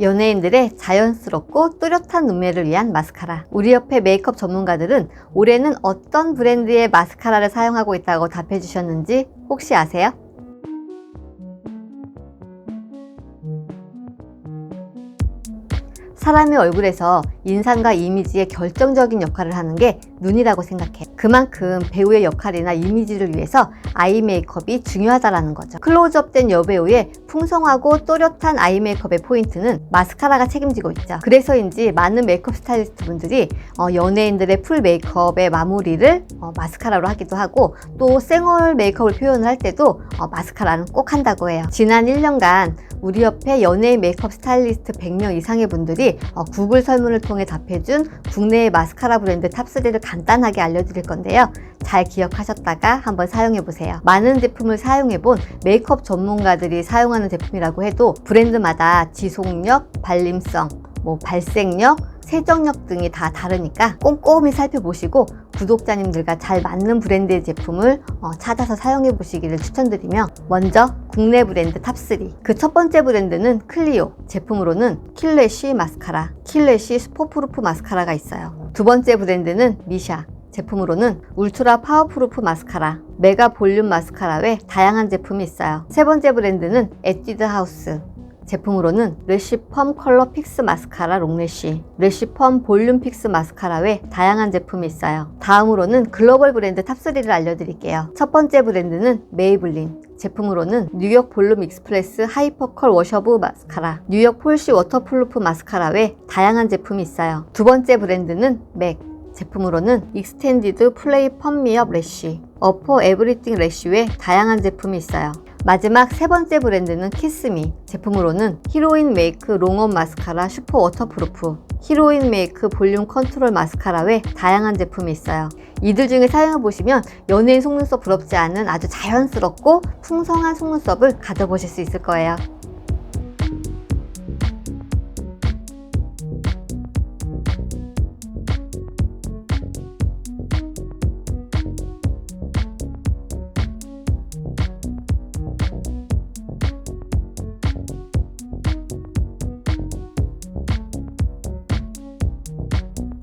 연예인들의 자연스럽고 또렷한 눈매를 위한 마스카라. 우리 옆에 메이크업 전문가들은 올해는 어떤 브랜드의 마스카라를 사용하고 있다고 답해 주셨는지 혹시 아세요? 사람의 얼굴에서 인상과 이미지의 결정적인 역할을 하는 게 눈이라고 생각해. 그만큼 배우의 역할이나 이미지를 위해서 아이 메이크업이 중요하다라는 거죠. 클로즈업된 여배우의 풍성하고 또렷한 아이 메이크업의 포인트는 마스카라가 책임지고 있죠. 그래서인지 많은 메이크업 스타일리스트 분들이 어, 연예인들의 풀 메이크업의 마무리를 어, 마스카라로 하기도 하고 또 생얼 메이크업을 표현을 할 때도 어, 마스카라는 꼭 한다고 해요. 지난 1년간 우리 옆에 연예인 메이크업 스타일리스트 100명 이상의 분들이 어, 구글 설문을 통해 답해준 국내의 마스카라 브랜드 탑3를 간단하게 알려드릴 건데요. 잘 기억하셨다가 한번 사용해 보세요. 많은 제품을 사용해 본 메이크업 전문가들이 사용하는 제품이라고 해도 브랜드마다 지속력, 발림성, 뭐 발색력, 세정력 등이 다 다르니까 꼼꼼히 살펴보시고 구독자님들과 잘 맞는 브랜드의 제품을 어, 찾아서 사용해 보시기를 추천드리며 먼저 국내 브랜드 탑3 그 첫 번째 브랜드는 클리오 제품으로는 킬레쉬 마스카라 킬레쉬 스포프루프 마스카라가 있어요 두 번째 브랜드는 미샤 제품으로는 울트라 파워프루프 마스카라, 메가 볼륨 마스카라 외 다양한 제품이 있어요. 세 번째 브랜드는 에뛰드 하우스. 제품으로는 래쉬펌 컬러 픽스 마스카라 롱래쉬, 래쉬펌 볼륨 픽스 마스카라 외 다양한 제품이 있어요. 다음으로는 글로벌 브랜드 탑3를 알려드릴게요. 첫 번째 브랜드는 메이블린. 제품으로는 뉴욕 볼륨 익스프레스 하이퍼컬 워셔브 마스카라, 뉴욕 폴시 워터프루프 마스카라 외 다양한 제품이 있어요. 두 번째 브랜드는 맥. 제품으로는 익스텐디드 플레이 펌미업 래쉬, 어퍼 에브리띵 래쉬 외 다양한 제품이 있어요. 마지막 세 번째 브랜드는 키스미. 제품으로는 히로인 메이크 롱온 마스카라 슈퍼 워터프루프. 히로인 메이크 볼륨 컨트롤 마스카라 외 다양한 제품이 있어요. 이들 중에 사용해 보시면 연예인 속눈썹 부럽지 않은 아주 자연스럽고 풍성한 속눈썹을 가져보실 수 있을 거예요